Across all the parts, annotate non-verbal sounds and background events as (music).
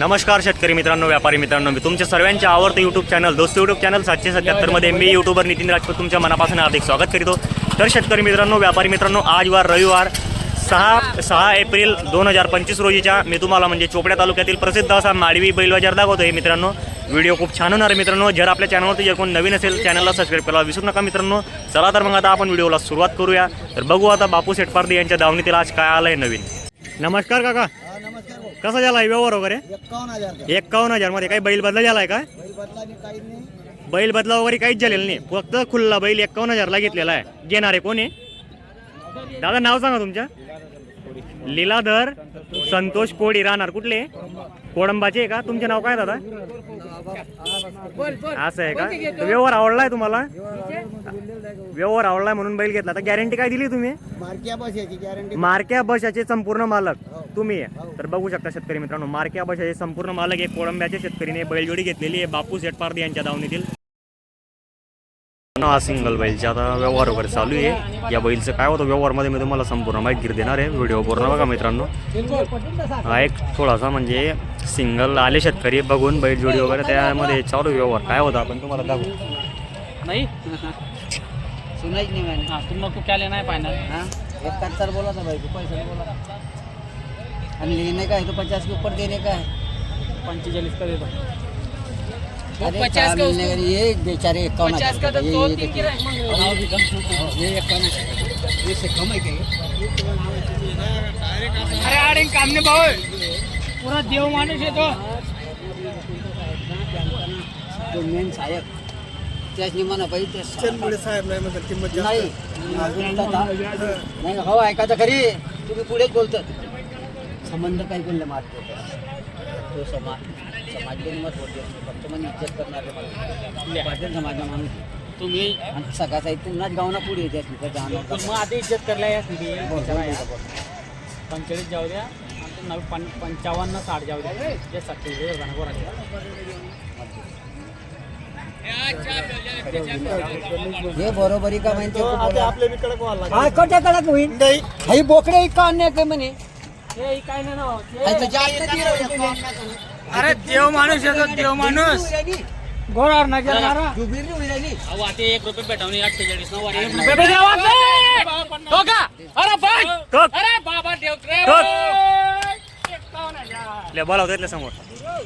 नमस्कार शेतकरी मित्रांनो व्यापारी मित्रांनो. मी तुमच्या सर्वांचे आवडतं YouTube channel Dost YouTube channel सातशे सत्याहत्तरमध्ये मी यूट्यूबर नितीन राजपूत तुमच्या मनापासून हार्दिक स्वागत करीतो. तर शेतकरी मित्रांनो व्यापारी मित्रांनो आज वार रविवार सहा सहा एप्रिल दोन हजार पंचवीस रोजीच्या मी तुम्हाला म्हणजे चोपड्या तालुक्यातील प्रसिद्ध असा माडवी बैल बाजार दाखवतो हे मित्रांनो. व्हिडिओ खूप छान होणार मित्रांनो. जर आपल्या चॅनलवरती जर कोण नवीन असेल चॅनलला सबस्क्राईब करायला विसरू नका मित्रांनो. चला तर मग आता आपण व्हिडिओला सुरुवात करूया. तर बघू आता बापू शेटपारदी यांच्या दावणीतील आज काय आलं आहे नवीन. नमस्कार काका. कसा झाला आहे व्यवहार वगैरे? हजार का एकावन्न हजारमध्ये काही बैल बदला झालाय काय बैल बदला नाही काही नाही. बैल बदला वगैरे काहीच झालेलं नाही. फक्त खुल्ला बैल एकावन्न हजारला घेतलेला आहे. घेणार आहे कोणी? दादा नाव सांगा तुमच्या लीलाधर संतोष कोडी राहणार कुठले? कोडंबाचे का? तुमचे नाव काय दादा? असं आहे का? तर व्यवहार आवडलाय तुम्हाला? व्यवहार आवडलाय म्हणून बैल घेतला. तर गॅरंटी काय दिली तुम्ही? मार्किया बस याची गॅरंटी मारक्या बशाचे संपूर्ण मालक तुम्ही आहे. तर बघू शकता शेतकरी मित्रांनो मारक्या बशाचे संपूर्ण मालक आहे कोळंब्याच्या शेतकरीने बैलजोडी घेतलेली आहे. बापू शेटपारदी यांच्या दावणीतील. हा सिंगल बैलचा आता व्यवहार वगैरे चालू आहे. या बैलचं काय होतं व्यवहारमध्ये मी तुम्हाला संपूर्ण माहिती देणार आहे. व्हिडिओ पूर्ण बघा मित्रांनो. हा एक थोडासा म्हणजे सिंगल आले शेतकरी बघून बैलजोडी वगैरे त्यामध्ये चालू व्यवहार. काय होता आपण तुम्हाला दाखवू? नहीं? सुनाईच नाही मैंने हाँ तुम लोग को क्या लेना है? फाइनल हाँ इकहत्तर बोला था भाई को पैसा नहीं बोला. हम लेने का है तो पचास के ऊपर देने का है पंचेचालीस का दे दो अरे पचास क्या का मिलने का ये बेचारे इक्यावन पचास का तो ये- दो ये तीन देखिए। की ये इक्यावन ये से कम है क्या ये? अरे आड़े काम ने भाऊ. पूरा देव माणूस आहे तो तो मेन साहेब त्याच निमाना पाहिजे साहेब नाही म्हणतात किंमत नाही. अजून आता नाही हो ऐका तर खरी. तुम्ही पुढेच बोलतात. संबंध काही बोलले मारतो तो? समाज समाजले मत बोलतो फक्त मग इज्जत करणारे पाटील समाजा माणूस आहे. तुम्ही आणि सकाळ साहेब पुन्हाच गावना पुढे येते तिथं जाणं पण मग आधी इज्जत करला या सिटी बोल, बोल, बोल, बोल. पंचेचाळीस जाऊ द्या. आणि नऊ पं पंचावन्न साठ जाऊ द्या. जे सत्तेचाळीस जाणार कोणाचे हे बरोबरी का आपल्या बी कडक लागलं. हा कोट्या कडक होईल नाही. हाई बोकडे का अन्याय काय म्हणे? हे काय नाही ना दिलं होतं. अरे देव माणूस येतो देव माणूस. गोरावर ना गेला जुबिरी होईल राहिली. अहो आता एक रुपये भेटवणे अठ्ठेचाळीस नऊ एक रुपये भेटावा तो का अरे बाय! टोक. अरे बाबा देव ले बोलावतो इथल्या समोर.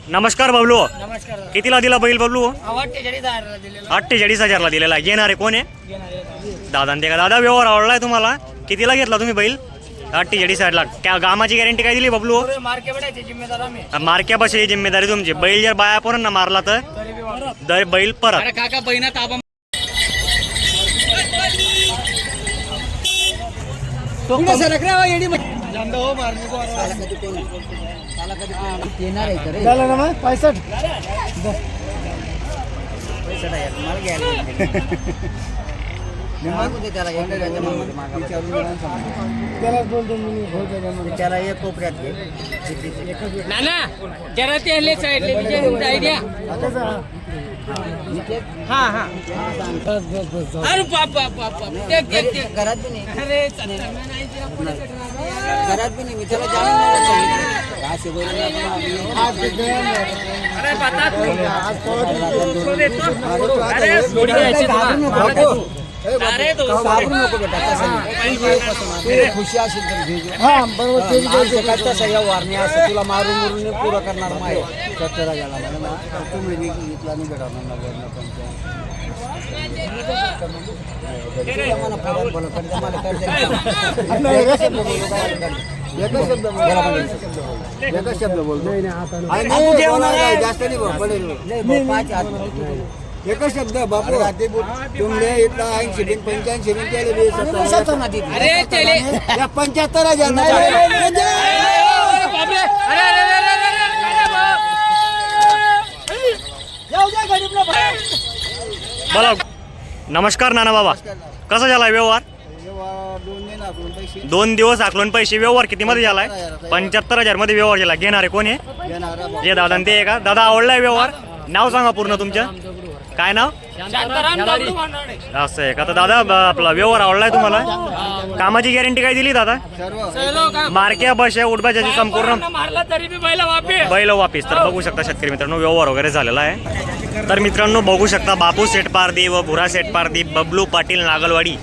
नमस्कार बबलू. नमस्कार. कितीला दिला बैल बबलू? अठ्ठेचाळीस हजार दिलेला. अठ्ठेचाळीस हजारला दिलेला. घेणार आहे कोण आहे? दादा ते का? दादा व्यवहार आवडलाय तुम्हाला? कितीला घेतला तुम्ही बैल? अठ्ठेचाळीस हजारला क्या गामाची गॅरंटी काय दिली बबलू? मारक्या बसायची जिम्मेदारी तुमची. बैल जर बाया पोरांना मारला तर? दर बैल परत. अरे काका बहिणा ताबा झालं ना मग? (laughs) त्याला एक हो. त्याला कोपऱ्यात घे. नाना जरा ते हल्ले साईडले. विजय आयडिया. हा हा. अरे बाप बाप घरात बी नाही. अरे. घरात बी मी त्याला जाणून. असे. अरे घाबरू. नको बेटा तसं नाही. तू खुशी असेल तर घे घे. हा बरोबर ते बी काय तसं या वारणी असं तुला मारून मुरून पुरं करणार माय सत्तरा गेला नाही पण पण मला नाही. नाही, एकच शब्द बोलतो, काय अडचण नाही. एकच शब्द बोल. गेला पण एकच. एकच शब्द बोलतो आणि नाही, जेवणार आहे, जास्त नाही भाऊ, पडेल. नाही, भाऊ, पाच हात. एकच शब्द बापू तुमले इथला ऐंशी दिन पंच्याऐंशी दिन केले बी सत्तर. पंच्याहत्तर हजार. बोला नमस्कार नाना बाबा कसा झालाय व्यवहार दोन दिवस आकलून पैसे व्यवहार किती मध्ये झालाय पंच्याहत्तर हजारमध्ये व्यवहार झाला घेणार कोण आहे. जे दादा ते का दादा आवडलाय व्यवहार नाव सांगा पूर्ण तुमचं. काय नाव. असं आहे का? तर दादा ब- आपला व्यवहार आवडलाय तुम्हाला? कामाची गॅरंटी काय दिली दादा? सर्व. मारक्या बस आहे उडबाजाची संपूर्ण मारला तरी बी बैल वापे बैल वापिस तर बघू शकता शेतकरी मित्रांनो व्यवहार वगैरे झालेला आहे. तर मित्रांनो बघू शकता बापू सेठ पारदी व भुरा सेठ पारदी बबलू पाटील नागलवाडी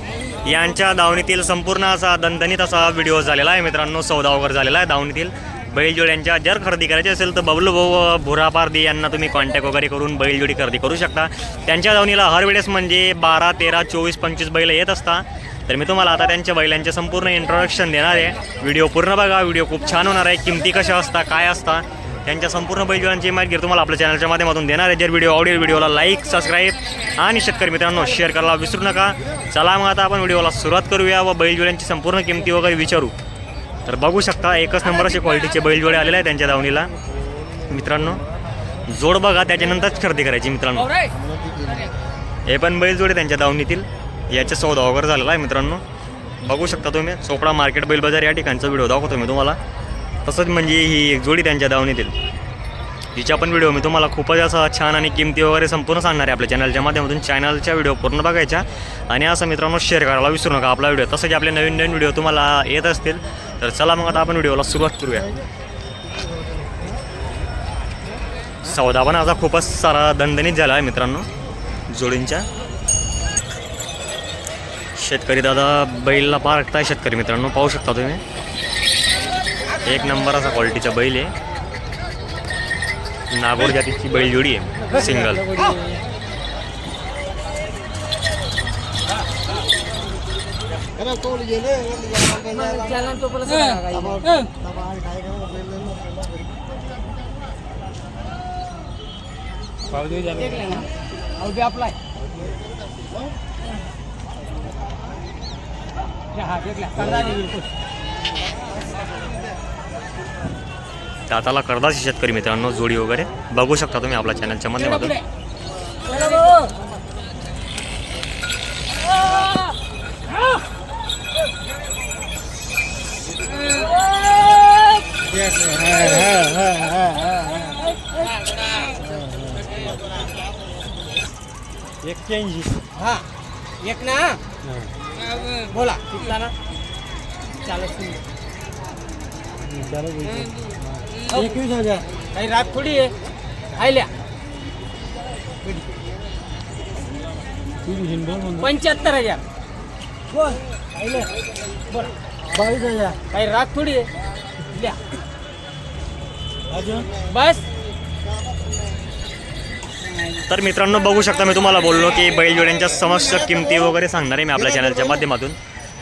यांच्या दावणीतील संपूर्ण असा दणदणीत असा व्हिडिओ झालेला आहे मित्रांनो सौदा वगैरे झालेला आहे दावणीतील. बैलजोड्यांच्या जर खरेदी करायची असेल तर बबलू भाऊ भुरापारदी यांना तुम्ही कॉन्टॅक्ट वगैरे करून बैलजोडी खरेदी करू शकता. त्यांच्या दावणीला हर वेळेस म्हणजे बारा तेरा चोवीस पंचवीस बैल येत असता. तर मी तुम्हाला आता त्यांच्या बैलांचे संपूर्ण इंट्रोडक्शन देणार आहे. व्हिडिओ पूर्ण बघा व्हिडिओ खूप छान होणार आहे. किमती कशा असता काय असता त्यांच्या संपूर्ण बैलजोडांची माहिती तुम्हाला आपल्या चॅनलच्या माध्यमातून देणार आहे. जर व्हिडिओ आवडेल व्हिडिओला लाईक सबस्क्राईब आणि शेतकरी मित्रांनो शेअर करायला विसरू नका. चला मग आता आपण व्हिडिओला सुरुवात करूया व बैलजोड्यांची संपूर्ण किमती वगैरे विचारू. तर बघू शकता एकच नंबर असे क्वालिटीचे बैलजोडे आलेले आहे त्यांच्या दावणीला. मित्रांनो जोड बघा त्याच्यानंतरच खरेदी करायची मित्रांनो. हे पण बैलजोडे त्यांच्या दावणीतील. याच्या सौदा वगैरे झालेला आहे मित्रांनो. बघू शकता तुम्ही चोपडा मार्केट बैल बाजार या ठिकाणचा व्हिडिओ दाखवतो मी तुम्हाला. तसंच म्हणजे ही एक जोडी त्यांच्या दावणीतील. हिचा पण व्हिडिओ मी तुम्हाला खूपच असा छान आणि किमती वगैरे संपूर्ण सांगणार आहे आपल्या चॅनलच्या माध्यमातून. चॅनलच्या व्हिडिओ पूर्ण बघायच्या. आणि असं मित्रांनो शेअर करायला विसरू नका आपला व्हिडिओ तसं की आपले नवीन नवीन व्हिडिओ तुम्हाला येत असतील तर चला मग आता आपण व्हिडिओला सुरुवात करूया. सौदा पण आता खूपच सारा दणदणीत झाला आहे मित्रांनो जोडींच्या. शेतकरी दादा बैलला पारखताय शेतकरी मित्रांनो पाहू शकता तुम्ही. एक नंबर असा क्वालिटीचा बैल आहे. नागोर जातीची बैल जोडी आहे सिंगल दाताला करदाच शेतकरी मित्रांनो जोडी वगैरे बघू शकता तुम्ही आपल्या चॅनलच्या माध्यमातून. एक्क्याऐंशी. हा एक ना? बोला कुठला ना? चालत एकवीस हजार. काही रात थोडी आहे. आयल्या. पंच्याहत्तर हजार. बोल आयल्या. बोल. बावीस हजार. काही रात थोडी आहे. बस. तर मित्रांनो बघू शकता मी तुम्हाला बोललो की बैलजोड्यांच्या समस्त किमती वगैरे सांगणार आहे मी आपल्या चॅनलच्या माध्यमातून.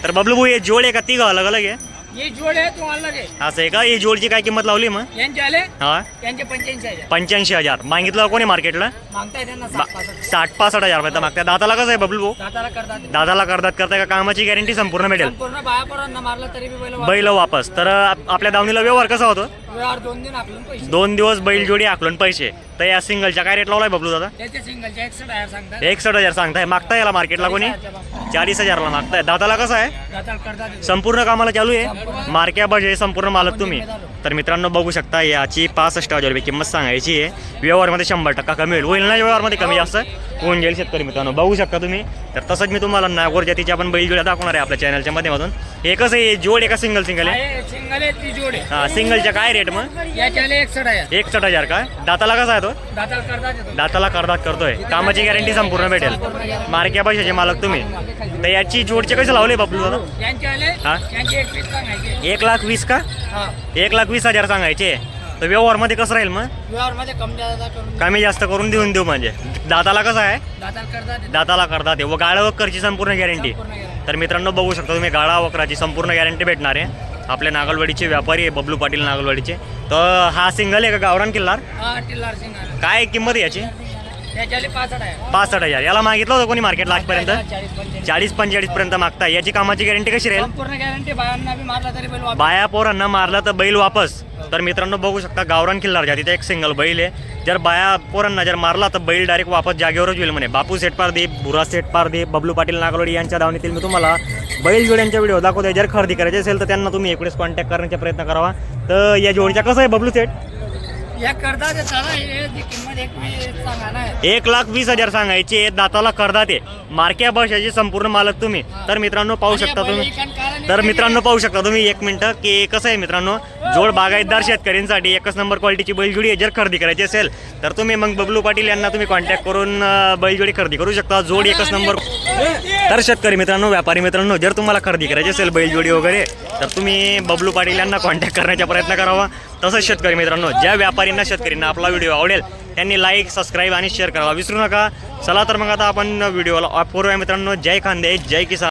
तर बबलू भाऊ हे जोड आहे का? तिघं अलग अलग आहे. ये जोड आहे तुम्हाला लगे असं आहे का ही जोडची काय किंमत लावली मग? यांचे आले? हा। पंच्याऐंशी हजार. पंच्याऐंशी हजार. मागितलं कोणी मार्केटला मागताय त्यांना सात पासष्ट साठ पासष्ट हजार रुपये तर मागत्या. दादाला कसं आहे बबलू भाऊ? दाताला करतात दादाला करतात करताय का? कामाची गॅरंटी संपूर्ण भेटेल. पूर्ण बायापर्यंत मारला तरी बी बैल बैल वापस. तर आप- आपल्या दावणीला व्यवहार कसा होतो? व्यवहार दोन दिन आपलं पैसे. दोन दिवस बैल जोडी आकलून पैसे. तर या सिंगलच्या काय रेट लावलाय बबलू दादा? त्याचे सिंगलचे एकशे हजार सांगतात. एकसष्ट हजार सांगताय. मागताय याला मार्केटला कोणी? चाळीस हजारला मागताय. दादाला कसं आहे? दाताला करतात. संपूर्ण कामाला चालू आहे? मार्क्या बजे संपूर्ण मालक तुम्ही. तर मित्रांनो बघू शकता याची पासष्ट हजार रुपये किंमत सांगायची आहे. व्यवहारमध्ये शंभर टक्का कमी होईल. होईल ना व्यवहारमध्ये कमी जास्त? होऊन जाईल शेतकरी मित्रांनो. बघू शकता तुम्ही. तर तसंच मी तुम्हाला नागोर जातीची आपण बैलजोड्या दाखवणार आहे आपल्या चॅनलच्या माध्यमातून. एकच आहे? जोड एका सिंगल सिंगल आहे? सिंगल आहे ती जोड आहे. हा सिंगलच्या काय रेट मग? एकसठ हजार का? दाताला कसा आहे तो? दाताला करतात येतो दाताला करदात करतोय. कामाची गॅरंटी संपूर्ण भेटेल. मार्क्या पैशाचे मालक तुम्ही. तर याची जोडचे कसे लावले बापू दादा हा? एक लाख वीस का? हा. एक लाख वीस हजार सांगायचे. तर व्यवहारमध्ये कसं राहील मग? व्यवहारमध्ये कमी जादा करून कमी जास्त करून देऊन देऊ म्हणजे. दाताला कसं आहे? दाताला करतात ते व गाळा वक्करची संपूर्ण गॅरंटी guarantee. तर मित्रांनो बघू शकता तुम्ही गाळा वक्राची संपूर्ण गॅरंटी भेटणार आहे. आपल्या नागलवाडीचे व्यापारी आहे बबलू पाटील नागलवाडीचे. तर हा सिंगल आहे का गावरान किल्लार? हा टिल्लार सिंगल काय किंमत आहे याची? पासष्ट हजार. याला मागितलं होतं कोणी मार्केटला आजपर्यंत? चाळीस पंचेचाळीस. चाळीस पंचेचाळीस पर्यंत मागताय. याची कामाची गॅरंटी कशी राहील? गॅरंटी. बाया पोरांना मारला तर बैल वापस. तर मित्रांनो बघू शकता गावरान किल्लार जातीचा एक सिंगल बैल आहे. जर बाया पोरांना जर मारला तर बैल डायरेक्ट वापस जागेवरच होईल म्हणे. बापू सेट पारदे बुरा सेट पारदे बबलू पाटील नागलोडी यांच्या धावणीतील मी तुम्हाला बैल जोड्यांच्या व्हिडिओ दाखवते जर खरेदी करायची असेल तर त्यांना तुम्ही एकवेळेस कॉन्टॅक्ट करण्याचा प्रयत्न करावा. तर या जोडीच्या कसं आहे बबलू सेट या चला हे जी किंमत एक वीस सांगा ना. एक लाख वीस हजार सांगायचे दाताला करदाते मार्क्या बशाचे संपूर्ण मालक तुम्ही. तर मित्रांनो पाहू शकता तुम्ही. तर मित्रांनो पाहू शकता तुम्ही एक मिनटं की कसं आहे मित्रांनो जोड बागायतदार शेतकऱ्यांसाठी एकच नंबर क्वालिटीची बैलजोडी आहे. जर खरेदी करायची असेल तर तुम्ही मग बबलू पाटील यांना तुम्ही कॉन्टॅक्ट करून बैलजोडी खरेदी करू शकता. जोड एकच नंबर. तर शेतकरी मित्रांनो व्यापारी मित्रांनो जर तुम्हाला खरेदी करायची असेल बैलजोडी वगैरे तर तुम्ही बबलू पाटील यांना कॉन्टॅक्ट करण्याचा प्रयत्न करावा. तसंच शेतकरी मित्रांनो ज्या व्यापाऱ्यांना शेतकऱ्यांना आपला व्हिडिओ आवडेल त्यांनी लाईक सबस्क्राईब आणि शेअर करावा विसरू नका. चला तर मग आता आपण व्हिडिओला ऑफ करूया मित्रांनो. जय खांदे जय किसान.